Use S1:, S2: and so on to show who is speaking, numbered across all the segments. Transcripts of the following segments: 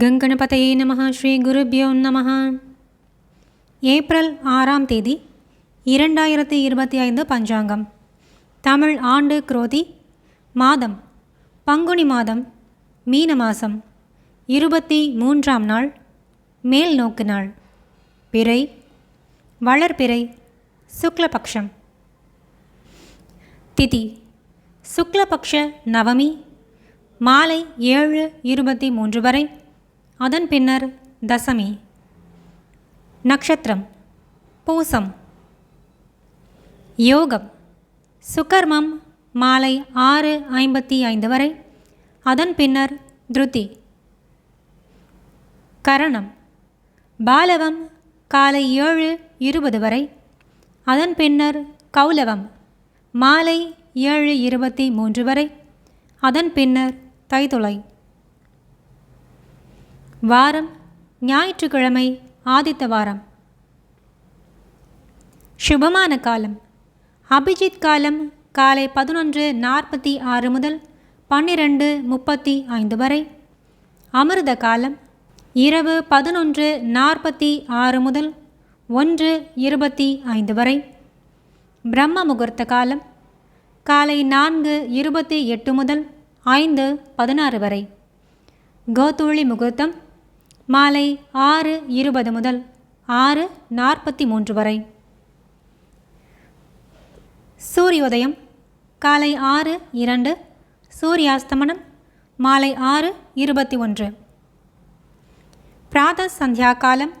S1: கங்கணபதையே நம ஸ்ரீ குருபியோ நம ஏப்ரல் ஆறாம் தேதி இரண்டாயிரத்தி இருபத்தி ஐந்து பஞ்சாங்கம். தமிழ் ஆண்டு குரோதி மாதம் பங்குனி மாதம் மீன மாதம் இருபத்தி மூன்றாம் நாள் மேல் நோக்கு நாள். பிறை வளர்பிறை சுக்லபக்ஷம். திதி சுக்லபக்ஷ நவமி மாலை ஏழு இருபத்தி மூன்று வரை. அதன் பின்னர் தசமி. நட்சத்திரம் பூசம். யோகம். சுகர்மம் மாலை ஆறு ஐம்பத்தி ஐந்து வரை. அதன் பின்னர் திருதி. கரணம். பாலவம் காலை ஏழு இருபது வரை. அதன் பின்னர் கௌலவம் மாலை ஏழு இருபத்தி மூன்று வரை. அதன் பின்னர் தைதுலை வாரம் ஞாயிற்றுக்கிழமை ஆதித்த வாரம். சுபமான காலம். அபிஜித் காலம் காலை பதினொன்று நாற்பத்தி ஆறு முதல் பன்னிரண்டு முப்பத்தி ஐந்து வரை. அமிர்த காலம் இரவு பதினொன்று நாற்பத்தி ஆறு முதல் ஒன்று இருபத்தி ஐந்து வரை. பிரம்ம முகூர்த்த காலம் காலை நான்கு இருபத்தி எட்டு முதல் ஐந்து பதினாறு வரை. கோதூளி முகூர்த்தம் மாலை ஆறு இருபது முதல் ஆறு நாற்பத்தி மூன்று வரை. சூரியோதயம் காலை ஆறு இரண்டு சூரியாஸ்தமனம் மாலை ஆறு இருபத்தி ஒன்று. பிராத சந்தியா காலம்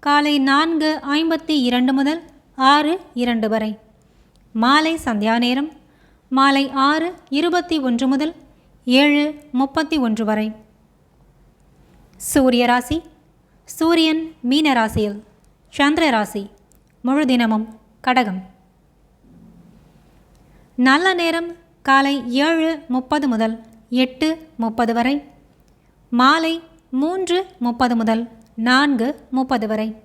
S1: காலை நான்கு ஐம்பத்தி இரண்டு முதல் ஆறு இரண்டு வரை. மாலை சந்தியா நேரம் மாலை ஆறு இருபத்தி ஒன்று முதல் ஏழு முப்பத்தி ஒன்று வரை. சூரிய ராசி சூரியன் மீன ராசியில் சந்திர ராசி முழு தினமும் கடகம். நல்ல நேரம் காலை ஏழு முப்பது முதல் எட்டு முப்பது வரை. மாலை மூன்று முப்பது முதல் நான்கு முப்பது வரை.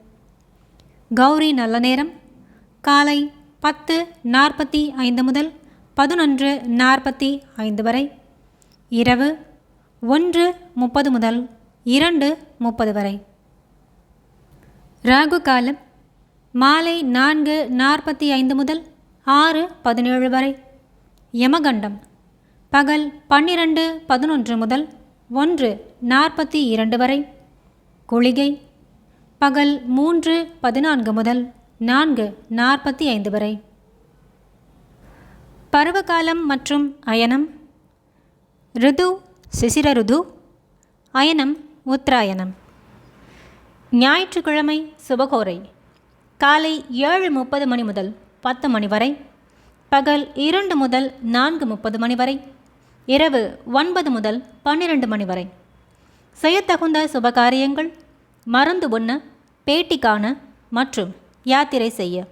S1: கௌரி நல்ல நேரம் காலை பத்து நாற்பத்தி ஐந்து முதல் பதினொன்று நாற்பத்தி ஐந்து வரை. இரவு ஒன்று முப்பது முதல் இரண்டு முப்பது வரை. ராகு காலம் மாலை நான்கு நாற்பத்தி ஐந்து முதல் ஆறு பதினேழு வரை. யமகண்டம் பகல் பன்னிரண்டு பதினொன்று முதல் ஒன்று நாற்பத்தி இரண்டு வரை. குளிகை பகல் மூன்று பதினான்கு முதல் நான்கு நாற்பத்தி ஐந்து வரை. பருவகாலம் மற்றும் அயனம் ரிது சிசிர ருது அயனம் உத்தராயணம். ஞாயிற்றுக்கிழமை சுபகோரை. காலை ஏழு முப்பது மணி முதல் பத்து மணி வரை. பகல் இரண்டு முதல் நான்கு முப்பது மணி வரை. இரவு ஒன்பது முதல் பன்னிரண்டு மணி வரை. செய்யத்தகுந்த சுபகாரியங்கள் மருந்து உண்ண பேட்டி காண மற்றும் யாத்திரை செய்ய.